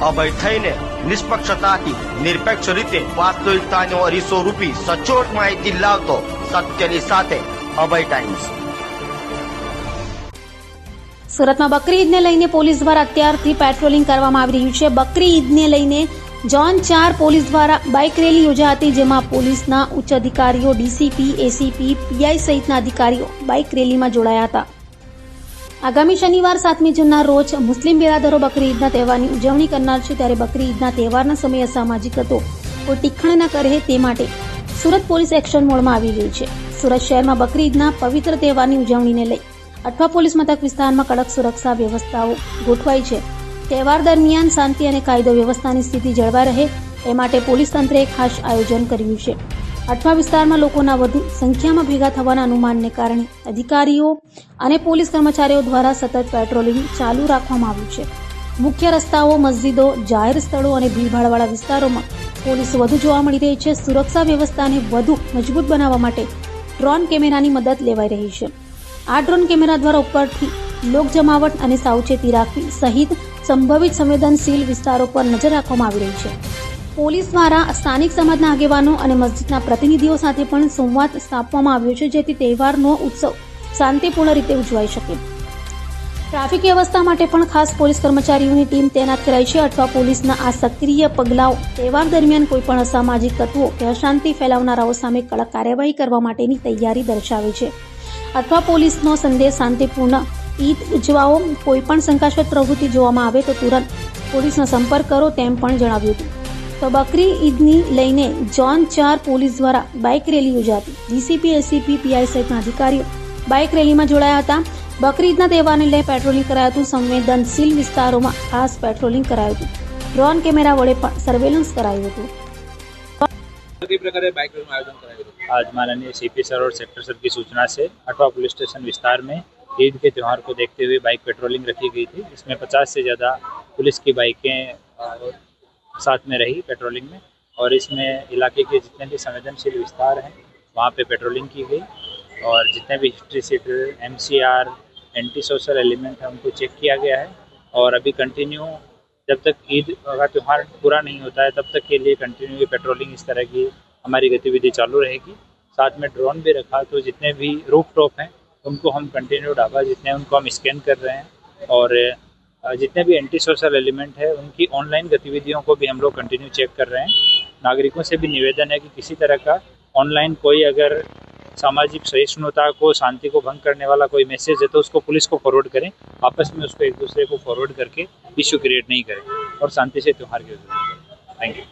અભય થઈને નિષ્પક્ષતાથી નિરપેક્ષ રીતે વાસ્તવિકતાનો અરીસો રૂપી સચોટ માહિતી લાવતો સત્યની સાથે અભય ટાઈમ્સ. સુરતમાં બકરી ઈદને લઈને પોલીસ દ્વારા અત્યારથી પેટ્રોલિંગ કરવામાં આવી રહ્યું છે. બકરી ઈદને લઈને જોન ચાર પોલીસ દ્વારા બાઇક રેલી યોજાઈ જેમાં પોલીસના ઉચ્ચ અધિકારીઓ, ડીસીપી, એસીપી, પીઆઈ સહિતના અધિકારીઓ બાઇક રેલીમાં જોડાયા હતા. આગામી શનિવાર સાતમી જૂનના રોજ મુસ્લિમ બિરાદરો બકરી ઈદના તહેવારની ઉજવણી કરનાર છે ત્યારે બકરી ઈદના તહેવારના સમયે અસામાજિક તત્વો કોઈ ટીખણ ન કરે તે માટે સુરત પોલીસ એક્શન મોડમાં આવી ગઈ છે. સુરત શહેરમાં બકરી ઈદના પવિત્ર તહેવારની ઉજવણીને લઈ અઠવા પોલીસ મથક વિસ્તારમાં કડક સુરક્ષા વ્યવસ્થાઓ ગોઠવાઈ છે. તહેવાર દરમિયાન શાંતિ અને કાયદો વ્યવસ્થાની સ્થિતિ જળવાઈ રહે એ માટે પોલીસ તંત્રે ખાસ આયોજન કર્યું છે. અઠવા વિસ્તારમાં લોકોના વધુ સંખ્યામાં ભેગા થવાના અનુમાનને કારણે અધિકારીઓ અને પોલીસ કર્મચારીઓ દ્વારા સતત પેટ્રોલિંગ ચાલુ રાખવામાં આવ્યું છે. મુખ્ય રસ્તાઓ, મસ્જિદો, જાહેર સ્થળો અને ભીડભાડવાળા વિસ્તારોમાં પોલીસ વધુ જોવા મળી રહી છે. સુરક્ષા વ્યવસ્થાને વધુ મજબૂત બનાવવા માટે ડ્રોન કેમેરાની મદદ લેવાઈ રહી છે. આ ડ્રોન કેમેરા દ્વારા ઉપરથી લોક જમાવટ અને સાવચેતી રાખવી સહિત સંભવિત સંવેદનશીલ વિસ્તારો પર નજર રાખવામાં આવી રહી છે. પોલીસ દ્વારા સ્થાનિક સમાજના આગેવાનો અને મસ્જિદના પ્રતિનિધિઓ સાથે પણ સંવાદ સ્થાપવામાં આવ્યો છે, જેથી તહેવારનો ઉત્સવ શાંતિપૂર્ણ રીતે ઉજવાઈ શકે. ટ્રાફિક વ્યવસ્થા માટે પણ ખાસ પોલીસ કર્મચારીઓની ટીમ તૈનાત કરાઈ છે, અથવા પોલીસના આ સક્રિય પગલાઓ તહેવાર દરમિયાન કોઈપણ અસામાજિક તત્વો કે અશાંતિ ફેલાવનારાઓ સામે કડક કાર્યવાહી કરવા માટેની તૈયારી દર્શાવે છે. અથવા પોલીસનો સંદેશ શાંતિપૂર્ણ ઈદ ઉજવાઓ કોઈપણ શંકાસ્પદ પ્રવૃત્તિ જોવામાં આવે તો તુરંત પોલીસનો સંપર્ક કરો તેમ પણ જણાવ્યું હતું. તો બકરી ઈદની લઈને જોન ચાર પોલીસ દ્વારા બાઇક રેલી યોજાતી ડીસીપી એસીપી પીઆઈ સહિતના અધિકારીઓ બાઇક રેલીમાં જોડાયા હતા બકરી ઈદના તહેવારને લઈ પેટ્રોલિંગ કરાયું હતું સંવેદનશીલ વિસ્તારોમાં ખાસ પેટ્રોલિંગ કરાયું હતું ડ્રોન કેમેરા વડે પણ સર્વેલન્સ કરાયું હતું कई प्रकार बाइक रेल में आयोजन कराया गया आज माननीय सीपी सर और सेक्टर सर की सूचना से अठवा पुलिस स्टेशन विस्तार में ईद के त्यौहार को देखते हुए बाइक पेट्रोलिंग रखी गई थी इसमें 50 से ज़्यादा पुलिस की बाइकें अ, साथ में रही पेट्रोलिंग में। और इसमें इलाके के जितने भी संवेदनशील विस्तार हैं, वहाँ पे पेट्रोलिंग की गई। और जितने भी history sheeter M C R anti social element है, उनको चेक किया गया है। और अभी कंटिन्यू जब तक ईद का त्यौहार पूरा नहीं होता है, तब तक के लिए कंटिन्यू पेट्रोलिंग इस तरह की हमारी गतिविधि चालू रहेगी। साथ में ड्रोन भी रखा तो जितने भी रूफ टॉप हैं, उनको हम कंटिन्यू डाबा जितने उनको हम स्कैन कर रहे हैं। और जितने भी एंटी सोशल एलिमेंट है, उनकी ऑनलाइन गतिविधियों को भी हम लोग कंटिन्यू चेक कर रहे हैं। नागरिकों से भी निवेदन है कि किसी तरह का ऑनलाइन कोई अगर सामाजिक सहिष्णुता को, शांति को भंग करने वाला कोई मैसेज है तो उसको पुलिस को फॉरवर्ड करें। आपस में उसको एक दूसरे को फॉरवर्ड करके इश्यू क्रिएट नहीं करें और शांति से त्यौहार के थैंक यू